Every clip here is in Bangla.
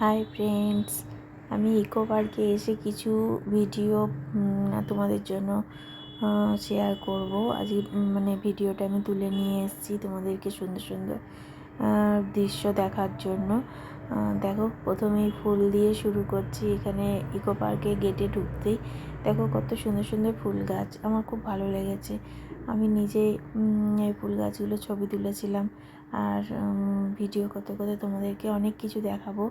হাই ফ্রেন্ডস আমি ইকো পার্কে এসে কিছু ভিডিও তোমাদের জন্য শেয়ার করব। আজ মানে ভিডিওটা আমি তুলে নিয়ে এসেছি তোমাদেরকে সুন্দর সুন্দর দৃশ্য দেখার জন্য। দেখো, প্রথমেই ফুল দিয়ে শুরু করছি। এখানে ইকো পার্কে গেটে ঢুকতেই দেখো কত সুন্দর সুন্দর ফুল গাছ। আমার খুব ভালো লেগেছে। আমি নিজে এই ফুল গাছগুলো ছবি তুলেছিলাম। আর ভিডিও করতে করতে তোমাদেরকে অনেক কিছু দেখাবো।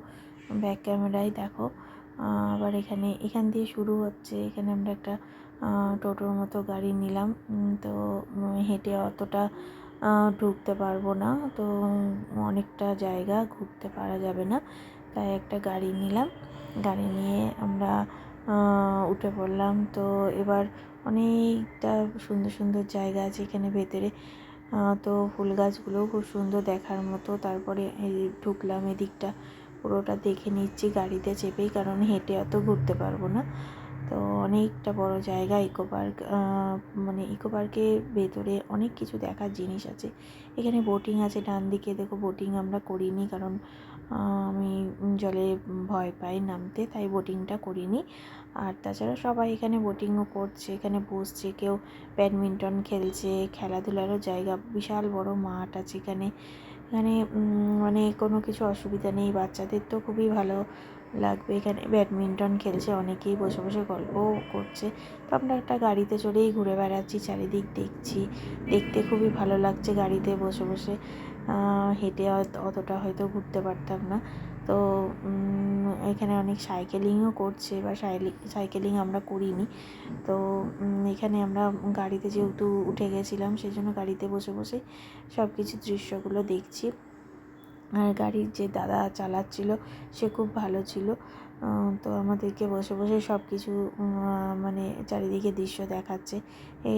ব্যাক ক্যামেরায় দেখো। আবার এখানে, এখান দিয়ে শুরু হচ্ছে। এখানে আমরা একটা টোটোর মতো গাড়ি নিলাম। তো হেঁটে অতটা ঢুকতে পারব না। তো, অনেকটা জায়গা ঘুরতে পারা যাবে না। তাই একটা গাড়ি নিলাম। গাড়ি নিয়ে আমরা উঠে পড়লাম। তো, এবার অনেকটা সুন্দর সুন্দর জায়গা আছে এখানে ভেতরে। তো ফুল গাছগুলোও খুব সুন্দর দেখার মতো। তারপরে ঢুকলাম এদিকটা। পুরোটা দেখে নিচ্ছি, গাড়িতে চেপেই, কারণ হেঁটে অত ঘুরতে পারব না। তো অনেকটা বড় জায়গা, ইকো পার্ক মানে ইকো পার্কের ভেতরে অনেক কিছু দেখার জিনিস আছে। এখানে বোটিং আছে, ডান দিকে দেখো বোটিং আমরা করিনি, কারণ আমি জলে ভয় পাই নামতে, তাই বোটিংটা করিনি। আর তাছাড়া সবাই এখানে বোটিংও করছে, এখানে বসছে, কেউ ব্যাডমিন্টন খেলছে, খেলাধুলারও জায়গা, বিশাল বড় মাঠ আছে এখানে। এখানে মানে কোনো কিছু অসুবিধা নেই। বাচ্চাদের তো খুবই ভালো। লাগবে। এখানে ব্যাডমিন্টন খেলছে, অনেকেই বসে বসে গল্পও করছে। তো আমরা একটা গাড়িতে চড়েই ঘুরে বেড়াচ্ছি, চারিদিক দেখছি। দেখতে খুবই ভালো লাগছে গাড়িতে বসে বসে। হেঁটে অতটা হয়তো ঘুরতে পারতাম না। তো এখানে অনেক সাইকেলিংও করছে। বা সাইকেলিং আমরা করিনি। তো এখানে আমরা গাড়িতে যেহেতু উঠে গেছিলাম সেই জন্য গাড়িতে বসে বসে সব কিছু দৃশ্যগুলো দেখছি। আর গাড়ির যে দাদা চালাচ্ছিল, সে খুব ভালো ছিল। তো আমাদেরকে বসে বসে সব কিছু মানে চারিদিকে দৃশ্য দেখাচ্ছে।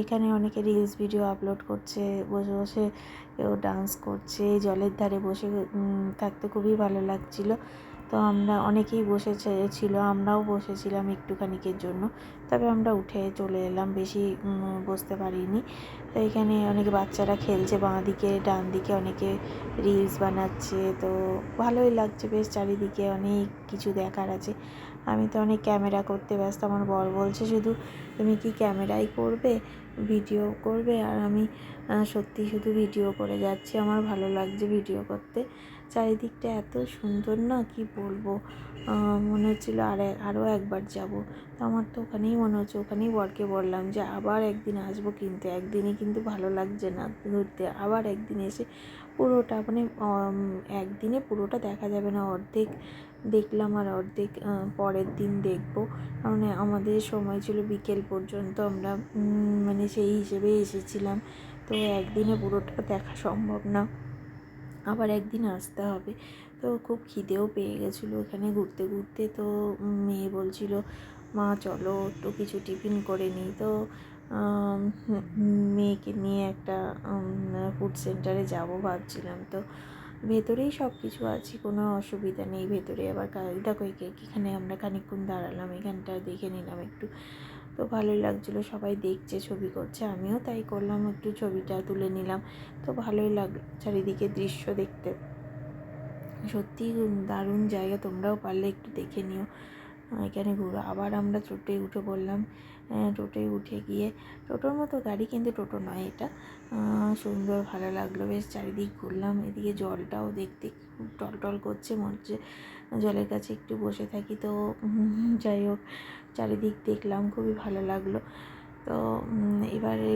এখানে অনেকে রিলস ভিডিও আপলোড করছে, বসে বসে কেউ ডান্স করছে, জলের ধারে বসে থাকতে খুবই ভালো লাগছিল। তো আমরা অনেকেই বসেছে, ছিল, আমরাও বসেছিলাম একটুখানিকের জন্য। তবে আমরা উঠে চলে এলাম, বেশি বসতে পারিনি। তো এখানে অনেকে বাচ্চারা খেলছে বাঁ দিকে ডান দিকে অনেকে রিলস বানাচ্ছে। তো ভালোই লাগছে, বেশ চারিদিকে অনেক কিছু দেখার আছে। আমি তো অনেক ক্যামেরা করতে ব্যস্ত, আমার বর বলছে, শুধু তুমি কি ক্যামেরাই করবে? ভিডিও করবে আর আমি সত্যি শুধু ভিডিও করে যাচ্ছি। আমার ভালো লাগছে ভিডিও করতে। চারিদিকটা এত সুন্দর না, কি বলব? মনে হচ্ছিল আর আরও একবার যাব। তো আমার তো ওখানেই মনে হচ্ছে, ওখানেই বরকে বললাম যে আবার একদিন আসব কিন্তু। একদিনে কিন্তু ভালো লাগছে না ঘুরতে। আবার একদিন এসে পুরোটা মানে একদিনে পুরোটা দেখা যাবে না অর্ধেক। দেখলাম আর অর্ধেক পরের দিন দেখব। কারণ আমাদের সময় ছিল বিকেল পর্যন্ত আমরা মানে সেই হিসেবে এসেছিলাম। তো একদিনে পুরোটা দেখা সম্ভব না। আবার একদিন আসতে হবে। তো খুব খিদেও পেয়ে গেছিল এখানে ঘুরতে ঘুরতে। তো মেয়ে বলছিল, মা, চলো একটু কিছু টিফিন করে নিই। তো মেয়েকে নিয়ে একটা ফুড সেন্টারে যাব ভাবছিলাম। তো ভেতরেই সব কিছু আছে, কোনো অসুবিধা নেই। ভেতরে আবার দেখো এখানে আমরা খানিকক্ষণ দাঁড়ালাম, এখানটা দেখে নিলাম একটু। তো ভালোই লাগছিল, সবাই দেখছে, ছবি করছে, আমিও তাই করলাম, একটু ছবিটা তুলে নিলাম। তো ভালোই লাগ চারিদিকে দৃশ্য দেখতে। সত্যি দারুণ জায়গা, তোমরাও পারলে একটু দেখে নিও। এখানে ঘুরো আবার আমরা টোটোয় উঠে পড়লাম। টোটোয় উঠে গিয়ে, টোটোর মতো গাড়ি কিন্তু টোটো নয় এটা। সুন্দর, ভালো লাগল। বেশ, চারিদিক ঘুরলাম। এদিকে জলটাও দেখতে খুব টলটল করছে, মনে হচ্ছে জলের কাছে একটু বসে থাকি। তো যাই হোক, চারিদিক দেখলাম, খুবই ভালো লাগল। তো এবারে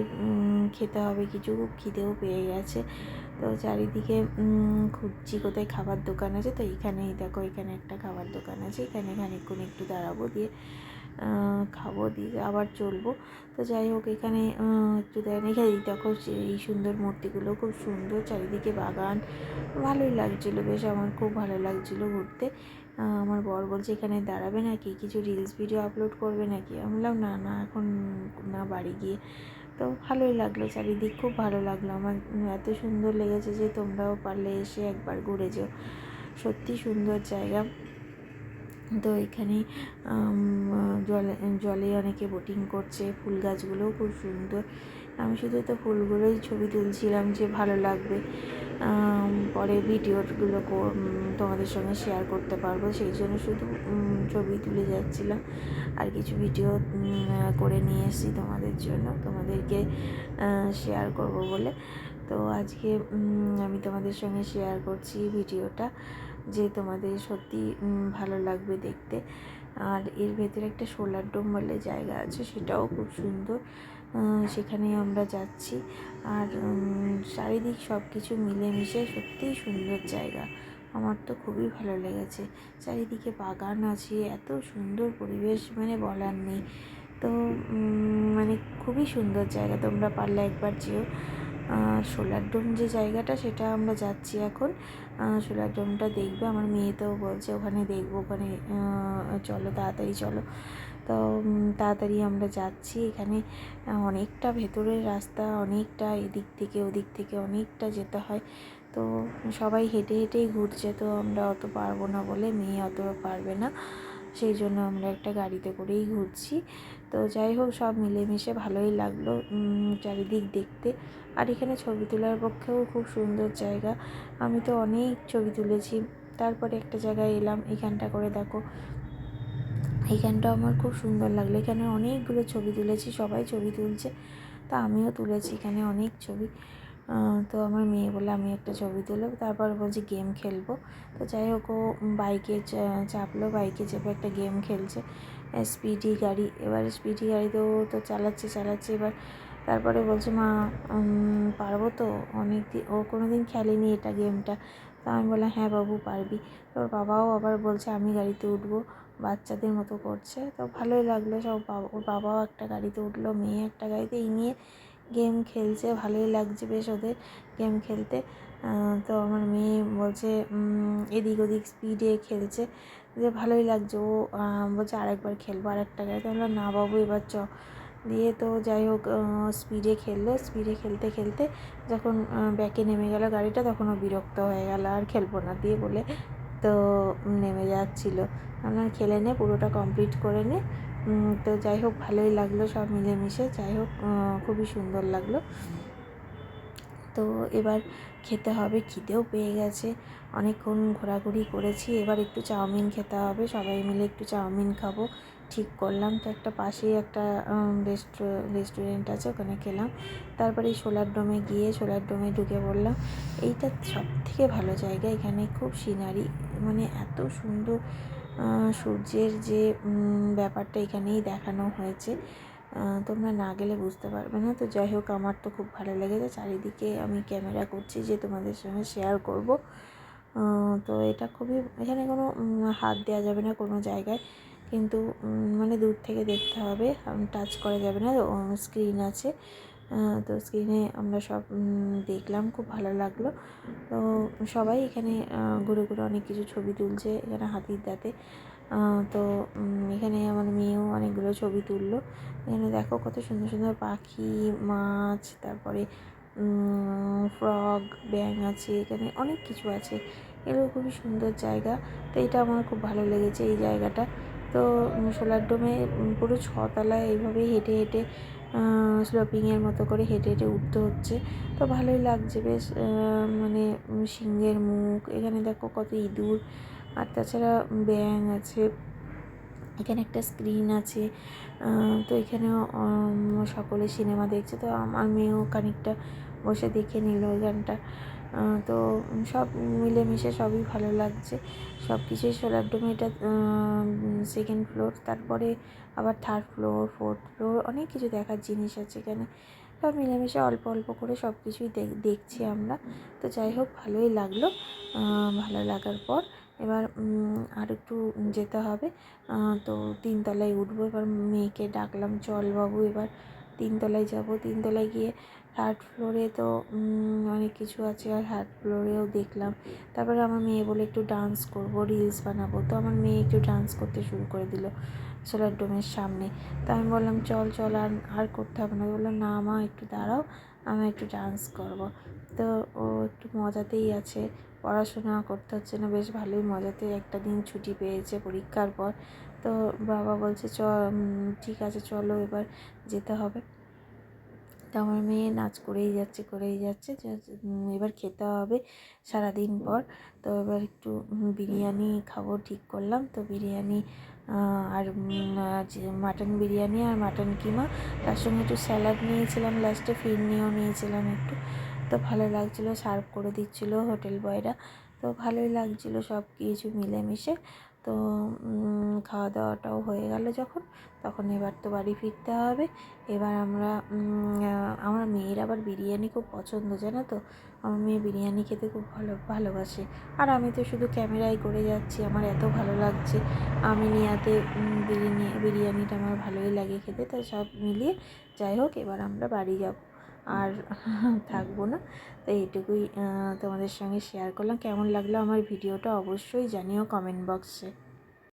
খেতে হবে কিছু। খিদেও পেয়ে গেছে। তো চারিদিকে খুঁজছি কোথায় খাবার দোকান আছে। তো এখানেই দেখো, এখানে একটা খাবার দোকান আছে। এখানে খানিকক্ষণ একটু দাঁড়াবো দিয়ে খাব দিয়ে আবার চলবো। তো যাই হোক, এখানে একটু দেখেন এখানে দেখো, এই সুন্দর মূর্তিগুলো খুব সুন্দর। চারিদিকে বাগান। ভালোই লাগছিল, বেশ আমার খুব ভালো লাগছিল ঘুরতে। আমার বর বলছে, এখানে দাঁড়াবে নাকি? কিছু রিলস ভিডিও আপলোড করবে নাকি? আমি বললাম, না না, এখন না, বাড়ি গিয়ে। তো ভালোই লাগল, চারিদিক খুব ভালো লাগল। আমার এত সুন্দর লেগেছে যে তোমরাও পারলে এসে একবার ঘুরে যেও। সত্যি সুন্দর জায়গা। তো এখানে জলে জলে অনেকে বোটিং করছে, ফুল গাছগুলোও খুব সুন্দর। আমি শুধু তো ফুলগুলোই ছবি তুলছিলাম যে ভালো লাগবে। পরে ভিডিওগুলো তোমাদের সঙ্গে শেয়ার করতে পারব। সেই জন্য শুধু ছবি তুলে যাচ্ছিলাম। আর কিছু ভিডিও করে নিয়ে এসেছি তোমাদের জন্য। তোমাদেরকে শেয়ার করব বলে। তো আজকে আমি তোমাদের সঙ্গে শেয়ার করছি ভিডিওটা, যে তোমাদের সত্যি ভালো লাগবে দেখতে। আর এর ভেতরে একটা সোলার ডোম বলে জায়গা আছে, সেটাও খুব সুন্দর। সেখানে আমরা যাচ্ছি। আর চারিদিক সব কিছু মিলেমিশে সত্যিই সুন্দর জায়গা। আমার তো খুবই ভালো লেগেছে। চারিদিকে বাগান আছে, এত সুন্দর পরিবেশ মানে বলার নেই। তো মানে খুবই সুন্দর জায়গা। তোমরা পারলে একবার যেও। সোলার ডোম যে জায়গাটা, সেটা আমরা যাচ্ছি এখন। সোলার ডোমটা দেখবে, আমার মেয়ে তো বলছে ওখানে দেখব, ওখানে চলো তাড়াতাড়ি, চলো। তো তাড়াতাড়ি আমরা যাচ্ছি। এখানে অনেকটা ভেতরের রাস্তা, অনেকটা এদিক থেকে ওদিক থেকে অনেকটা যেতে হয়। তো, সবাই হেঁটে হেঁটেই ঘুরছে, তো আমরা অত পারব না বলে মেয়ে অত পারবে না। সেই জন্য আমরা একটা গাড়িতে করেই ঘুরছি। তো যাই হোক, সব মিলেমিশে ভালোই লাগল চারিদিক দেখতে। আর এখানে ছবি তোলার পক্ষেও খুব সুন্দর জায়গা। আমি তো অনেক ছবি তুলেছি। তারপরে একটা জায়গায় এলাম, এখানটা করে দেখো। এইখানটা আমার খুব সুন্দর লাগল। এখানে অনেকগুলো ছবি তুলেছি, সবাই ছবি তুলছে। তা আমিও তুলেছি এখানে অনেক ছবি। তো আমার মেয়ে বলে আমি একটা ছবি তুলো তারপর বলছে গেম খেলব। তো যাই হোক, ও বাইকে চাপলো, বাইকে চেপে একটা গেম খেলছে স্পিডি গাড়ি। এবার স্পিডি গাড়ি তো তো চালাচ্ছে চালাচ্ছে। এবার তারপরে বলছে, মা পারব তো? অনেক দিন ও কোনো দিন খেলেনি এটা গেমটা। তো আমি বললাম হ্যাঁ বাবু, পারবি। তো ওর বাবাও আবার বলছে, আমি গাড়িতে উঠবো। বাচ্চাদের মতো করছে। তো ভালোই লাগল, সব বাবা, ওর বাবাও একটা গাড়িতে উঠল, মেয়ে একটা গাড়িতে, এই নিয়ে গেম খেলছে, ভালোই লাগছে বেশ ওদের গেম খেলতে। তো আমার মেয়ে বলছে এদিক ওদিক স্পিডে খেলছে। যে ভালোই লাগছে, ও বলছে আরেকবার খেলব, আরেকটা গাড়িতে আমরা না বাবু এবার চ। দিয়ে তো যাই হোক স্পিডে খেললো। স্পিডে খেলতে খেলতে যখন ব্যাকে নেমে গেল গাড়িটা, তখন ও বিরক্ত হয়ে গেল, আর খেলব না দিয়ে বলে, তো, নেমে যাচ্ছিল। আমরা খেলে নে, পুরোটা কমপ্লিট করে নে। তো যাই হোক, ভালোই লাগল সব মিলেমিশে। যাই হোক খুবই সুন্দর লাগল। তো এবার খেতে হবে, খিদেও পেয়ে গেছে। অনেকক্ষণ ঘোরাঘুরি করেছি, এবার একটু চাউমিন খেতে হবে। সবাই মিলে একটু চাউমিন খাব। ঠিক করলাম, তো একটা পাশেই একটা রেস্টুরেন্ট আছে, ওখানে খেলাম। তারপরে এই সোলার ডোমে গিয়ে সোলার ডোমে ঢুকে পড়লাম। এইটা সব থেকে ভালো জায়গা। এখানে খুব সিনারি মানে এত সুন্দর সূর্যের যে ব্যাপারটা এখানেই দেখানো হয়েছে। তোমরা না গেলে বুঝতে পারবে না। তো যাই হোক, আমার তো খুব ভালো লেগেছে। চারিদিকে আমি ক্যামেরা করছি যে তোমাদের সঙ্গে শেয়ার করব। তো এটা খুবই, এখানে কোনো হাত দেওয়া যাবে না কোনো জায়গায়। কিন্তু মানে দূর থেকে দেখতে হবে। টাচ করা যাবে না। স্ক্রিন আছে। তো স্ক্রিনে আমরা সব দেখলাম, খুব ভালো লাগল। তো সবাই এখানে ঘুরে ঘুরে অনেক কিছু ছবি তুলছে, এখানে হাতির দাঁতে। তো এখানে আমার মেয়েও অনেকগুলো ছবি তুললো। এখানে দেখো কত সুন্দর সুন্দর পাখি, মাছ, তারপরে ফ্রগ ব্যাং আছে, এখানে অনেক কিছু আছে। এগুলো খুবই সুন্দর জায়গা। তো এটা আমার খুব ভালো লেগেছে এই জায়গাটা। তো সোলার ডোমে পুরো ছতলায় এইভাবেই হেঁটে হেঁটে স্লোপিংয়ের মতো করে হেঁটে হেঁটে উঠতে হচ্ছে। তো ভালোই লাগছে, বেশ মানে সিংহের মুখ, এখানে দেখো কত ইঁদুর। আর তাছাড়া ব্যাং আছে, এখানে একটা স্ক্রিন আছে। তো এখানেও সকলে সিনেমা দেখছে। তো আমার মেয়েও খানিকটা বসে দেখে নিল গানটা। তো সব মিলেমিশে সবই ভালো লাগছে। সব কিছুই সোলার ডোমে এটা সেকেন্ড ফ্লোর তারপরে আবার থার্ড ফ্লোর ফোর্থ ফ্লোর অনেক কিছু দেখার জিনিস আছে এখানে। সব মিলেমিশে অল্প অল্প করে সব কিছুই দেখ- দেখছি আমরা। তো যাই হোক, ভালোই লাগল ভালো লাগার পর। এবার আর একটু যেতে হবে। তো তিনতলায় উঠবো, এবার মেয়েকে ডাকলাম, চল বাবু, এবার তিনতলায় যাব। তিনতলায় গিয়ে থার্ড ফ্লোরে তো অনেক কিছু আছে আর থার্ড ফ্লোরেও দেখলাম। তারপরে আমার মেয়ে বলে একটু ডান্স করব রিলস বানাবো। তো আমার মেয়ে একটু ডান্স করতে শুরু করে দিল সোলার ডোমের সামনে। তো আমি বললাম, চল চল, আর আর করতে হবে না। বললাম না মা, একটু দাঁড়াও, আমি একটু ডান্স করব। তো ও একটু মজাতেই আছে, পড়াশোনা করতে হচ্ছে না, বেশ ভালোই মজাতে একটা দিন ছুটি পেয়েছে পরীক্ষার পর। তো বাবা বলছে, চ ঠিক আছে, চলো এবার যেতে হবে। তো আমার মেয়ে নাচ করেই যাচ্ছে করেই যাচ্ছে। এবার খেতে হবে সারাদিন পর। তো এবার একটু বিরিয়ানি খাব ঠিক করলাম। তো বিরিয়ানি আর মাটন বিরিয়ানি আর মাটন কিমা। তার সঙ্গে একটু স্যালাড নিয়েছিলাম লাস্টে, ফিরনিও নিয়েছিলাম একটু। তো ভালো লাগছিল, সার্ভ করে দিচ্ছিল হোটেল বয়রা। তো ভালোই লাগছিল সব কিছু মিলেমিশে। তো খাওয়া দাওয়াটাও হয়ে গেল যখন। তখন এবার তো বাড়ি ফিরতে হবে। এবার আমরা আমার মেয়ের আবার বিরিয়ানি খুব পছন্দ, জানো তো? আমার মেয়ে বিরিয়ানি খেতে খুব ভালো, ভালোবাসে। আর আমি তো শুধু ক্যামেরায় করে যাচ্ছি, আমার এত ভালো লাগছে। আমি নিয়াতে বিরিয়ানি, বিরিয়ানিটা আমার ভালোই লাগে খেতে তো সব মিলিয়ে। যাই হোক, এবার আমরা বাড়ি যাব। আর থাকব না। তো এইটুকুই তোমাদের সঙ্গে শেয়ার করলাম। কেমন লাগল আমার ভিডিওটা অবশ্যই জানিও কমেন্ট বক্সে